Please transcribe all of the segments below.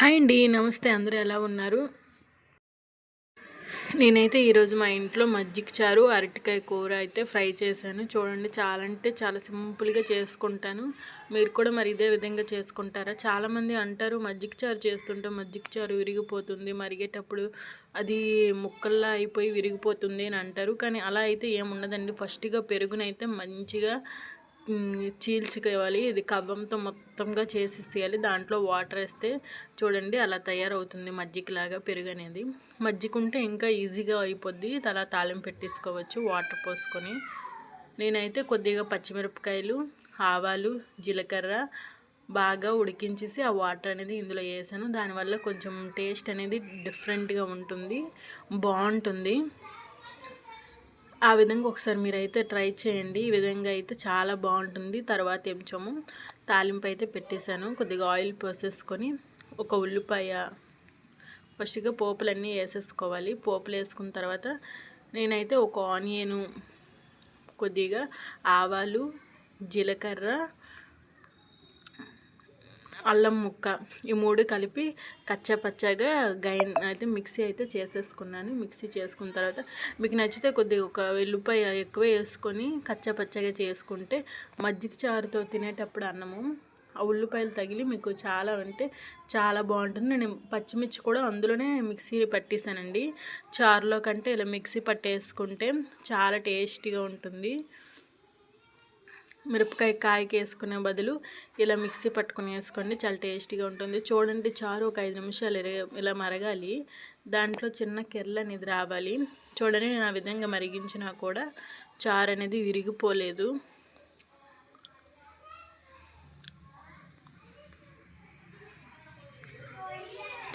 Hi అండి నమస్తే అందరూ ఎలా ఉన్నారు? నేనైతే ఈరోజు మా ఇంట్లో మజ్జిగ చారు అరటికాయ కూర అయితే ఫ్రై చేశాను. చూడండి చాలా అంటే చాలా సింపుల్గా చేసుకుంటాను. మీరు కూడా మరి ఇదే విధంగా చేసుకుంటారా? చాలామంది అంటారు మజ్జిగ చారు చేస్తుంటే మజ్జిగ చారు విరిగిపోతుంది మరిగేటప్పుడు అది ముక్కల్లా అయిపోయి విరిగిపోతుంది అని అంటారు. కానీ అలా అయితే ఏముండదండి ఫస్ట్గా పెరుగునైతే మంచిగా చీల్చుకోవాలి. ఇది కవ్వంతో మొత్తంగా చేసి తీయాలి. దాంట్లో వాటర్ వేస్తే చూడండి అలా తయారవుతుంది మజ్జిగలాగా పెరుగు అనేది మజ్జిగ ఇంకా ఈజీగా అయిపోద్ది. అలా తాలింపు పెట్టేసుకోవచ్చు వాటర్ పోసుకొని. నేనైతే కొద్దిగా పచ్చిమిరపకాయలు ఆవాలు జీలకర్ర బాగా ఉడికించేసి ఆ వాటర్ అనేది ఇందులో వేసాను. దానివల్ల కొంచెం టేస్ట్ అనేది డిఫరెంట్గా ఉంటుంది. బాగుంటుంది. ఆ విధంగా ఒకసారి మీరైతే ట్రై చేయండి. ఈ విధంగా అయితే చాలా బాగుంటుంది. తర్వాత ఎంచము తాలింపు అయితే పెట్టేశాను. కొద్దిగా ఆయిల్ పోసేసుకొని ఒక ఉల్లిపాయ ఫస్ట్గా పోపులన్నీ వేసేసుకోవాలి. పోపులు వేసుకున్న తర్వాత నేనైతే ఒక ఆనియను కొద్దిగా ఆవాలు జీలకర్ర అల్లం ముక్క ఈ మూడు కలిపి కచ్చపచ్చగా గైన్ అయితే మిక్సీ అయితే చేసేసుకున్నాను. మిక్సీ చేసుకున్న తర్వాత మీకు నచ్చితే కొద్దిగా ఒక వెల్లుపాయ ఎక్కువ వేసుకొని కచ్చపచ్చగా చేసుకుంటే మజ్జిగ చారుతో తినేటప్పుడు అన్నము ఆ ఉల్లిపాయలు తగిలి మీకు చాలా అంటే చాలా బాగుంటుంది. నేను పచ్చిమిర్చి కూడా అందులోనే మిక్సీ పట్టేశానండి. చారులో కంటే ఇలా మిక్సీ పట్టేసుకుంటే చాలా టేస్టీగా ఉంటుంది. మిరపకాయ కాయకి వేసుకునే బదులు ఇలా మిక్సీ పట్టుకుని వేసుకోండి. చాలా టేస్టీగా ఉంటుంది. చూడండి చారు ఒక ఐదు నిమిషాలు ఇలా మరగాలి. దాంట్లో చిన్న కెర్ల అనేది రావాలి. చూడండి నేను ఆ విధంగా మరిగించినా కూడా చారు అనేది విరిగిపోలేదు.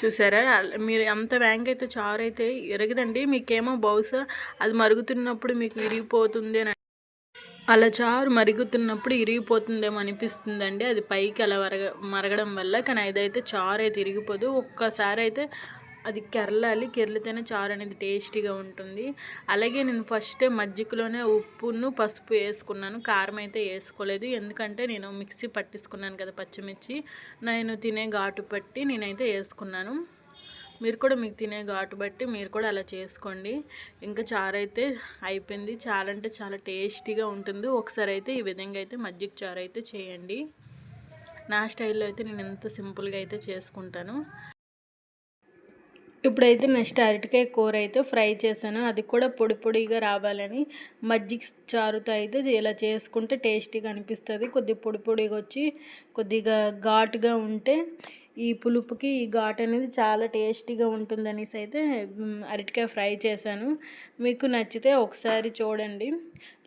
చూసారా? మీరు ఎంత వ్యాంగ్ అయితే చారు అయితే ఇరగదండి. మీకేమో బహుశా అది మరుగుతున్నప్పుడు మీకు విరిగిపోతుంది అని అలా చారు మరుగుతున్నప్పుడు ఇరిగిపోతుందేమో అనిపిస్తుందండి. అది పైకి అలా మరగ మరగడం వల్ల. కానీ అదైతే చారు అయితే ఇరిగిపోదు. ఒక్కసారి అయితే అది కెరలాలి. కెరలితేనే చారు అనేది టేస్టీగా ఉంటుంది. అలాగే నేను ఫస్ట్ మజ్జిగలోనే ఉప్పును పసుపు వేసుకున్నాను. కారం అయితే వేసుకోలేదు. ఎందుకంటే నేను మిక్సీ పట్టించుకున్నాను కదా పచ్చిమిర్చి. నేను తినే ఘాటు పట్టి నేనైతే వేసుకున్నాను. మీరు కూడా మీకు తినే ఘాటు బట్టి మీరు కూడా అలా చేసుకోండి. ఇంకా చారు అయితే అయిపోయింది. చాలా అంటే చాలా టేస్టీగా ఉంటుంది. ఒకసారి అయితే ఈ విధంగా అయితే మజ్జిగ చారు అయితే చేయండి. నా స్టైల్లో అయితే నేను ఎంత సింపుల్గా అయితే చేసుకుంటాను. ఇప్పుడైతే నెక్స్ట్ అరటికాయ కూర అయితే ఫ్రై చేశాను. అది కూడా పొడి పొడిగా రావాలని మజ్జిగ చారుతో అయితే ఇలా చేసుకుంటే టేస్టీగా అనిపిస్తుంది. కొద్దిగా పొడి పొడిగా వచ్చి కొద్దిగా ఘాటుగా ఉంటే ఈ పులుపుకి ఈ ఘాట్ అనేది చాలా టేస్టీగా ఉంటుందనేసి అయితే అరటికాయ ఫ్రై చేశాను. మీకు నచ్చితే ఒకసారి చూడండి.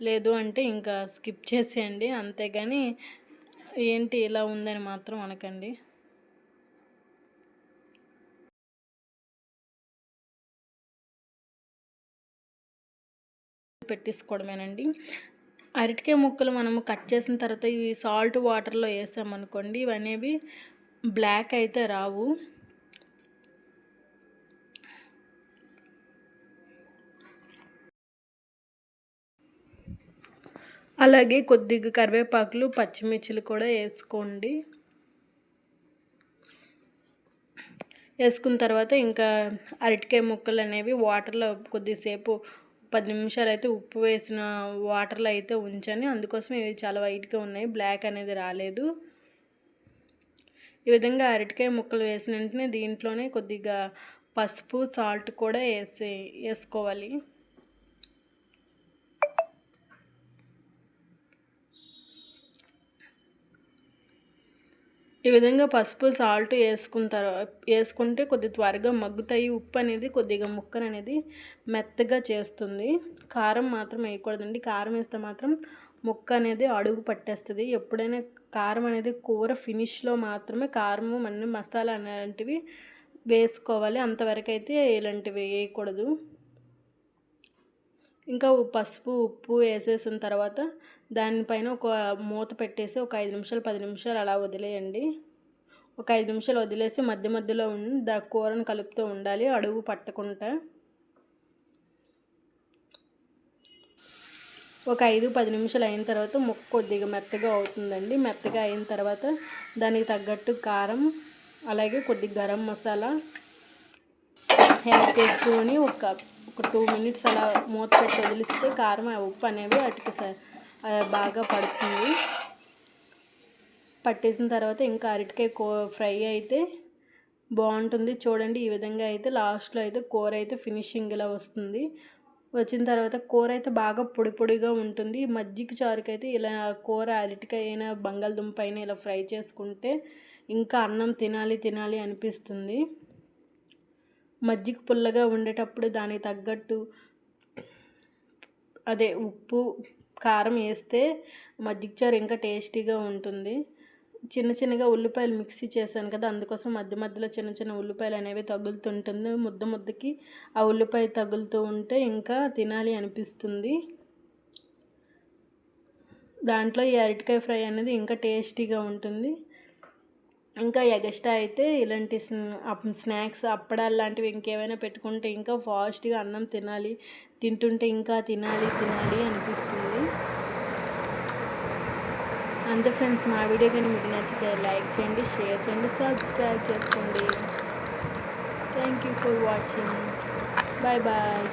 లేదు అంటే ఇంకా స్కిప్ చేసేయండి. అంతేగాని ఏంటి ఇలా ఉందని మాత్రం అనకండి. పెట్టేసుకోవడమేనండి. అరటికాయ ముక్కలు మనము కట్ చేసిన తర్వాత ఇవి సాల్ట్ వాటర్లో వేసామనుకోండి ఇవనేవి బ్లాక్ అయితే రావు. అలాగే కొద్దిగా కరివేపాకులు పచ్చిమిర్చిలు కూడా వేసుకోండి. వేసుకున్న తర్వాత ఇంకా అరటికాయ ముక్కలు అనేవి వాటర్లో కొద్దిసేపు పది నిమిషాలు అయితే ఉప్పు వేసిన వాటర్లో అయితే ఉంచాను అందుకోసం ఇవి చాలా వైట్గా ఉన్నాయి. బ్లాక్ అనేది రాలేదు. ఈ విధంగా అరటికాయ ముక్కలు వేసిన వెంటనే దీంట్లోనే కొద్దిగా పసుపు సాల్ట్ కూడా వేసి వేసుకోవాలి. ఈ విధంగా పసుపు సాల్ట్ వేసుకున్న తర్వాత వేసుకుంటే కొద్ది త్వరగా మగ్గుతాయి. ఉప్పు అనేది కొద్దిగా ముక్కను అనేది మెత్తగా చేస్తుంది. కారం మాత్రం వేయకూడదండి. కారం వేస్తే మాత్రం ముక్క అనేది అడుగు పట్టేస్తుంది. ఎప్పుడైనా కారం అనేది కూర ఫినిష్లో మాత్రమే కారము మన మసాలా అలాంటివి వేసుకోవాలి. అంతవరకు అయితే ఇలాంటివి వేయకూడదు. ఇంకా పసుపు ఉప్పు వేసేసిన తర్వాత దానిపైన ఒక మూత పెట్టేసి ఒక ఐదు నిమిషాలు పది నిమిషాలు అలా వదిలేయండి. ఒక ఐదు నిమిషాలు వదిలేసి మధ్య మధ్యలో ఉండి దా కూరను కలుపుతూ ఉండాలి అడుగు పట్టకుండా. ఒక ఐదు పది నిమిషాలు అయిన తర్వాత ముక్క కొద్దిగా మెత్తగా అవుతుందండి. మెత్తగా అయిన తర్వాత దానికి తగ్గట్టు కారం అలాగే కొద్ది గరం మసాలా యాడ్ చేసుకొని ఒక ఒక టూ మినిట్స్ అలా మూత పెట్టి వదిలిస్తే కారం ఆ ఉప్పు అనేవి అటుకి స- బాగా పడుతుంది. పట్టేసిన తర్వాత ఇంకా అరటికాయ కో ఫ్రై అయితే బాగుంటుంది. చూడండి ఈ విధంగా అయితే లాస్ట్లో అయితే కూర అయితే ఫినిషింగ్ ఇలా వస్తుంది. వచ్చిన తర్వాత కూర అయితే బాగా పొడి పొడిగా ఉంటుంది. ఈ మజ్జిగ చారుకి అయితే ఇలా కూర అరటికాయ అయినా బంగాళదుంప అయినా ఇలా ఫ్రై చేసుకుంటే ఇంకా అన్నం తినాలి తినాలి అనిపిస్తుంది. మజ్జిగ పుల్లగా ఉండేటప్పుడు దానికి తగ్గట్టు అదే ఉప్పు కారం వేస్తే మజ్జిగ చారు ఇంకా టేస్టీగా ఉంటుంది. చిన్న చిన్నగా ఉల్లిపాయలు మిక్సీ చేశాను కదా అందుకోసం మధ్య మధ్యలో చిన్న చిన్న ఉల్లిపాయలు అనేవి తగులుతుంటుంది. ముద్ద ముద్దకి ఆ ఉల్లిపాయ తగులుతూ ఉంటే ఇంకా తినాలి అనిపిస్తుంది. దాంట్లో ఈ అరటికాయ ఫ్రై అనేది ఇంకా టేస్టీగా ఉంటుంది. ఇంకా ఎగస్ట్రా అయితే ఇలాంటి స్నాక్స్ అప్పడాలు లాంటివి ఇంకేమైనా పెట్టుకుంటే ఇంకా ఫాస్ట్గా అన్నం తినాలి తింటుంటే ఇంకా తినాలి తినాలి అనిపిస్తుంది. అంతే ఫ్రెండ్స్ మా వీడియో కానీ మీకు నచ్చితే లైక్ చేయండి షేర్ చేయండి సబ్స్క్రైబ్ చేసుకోండి. Thank you for watching bye bye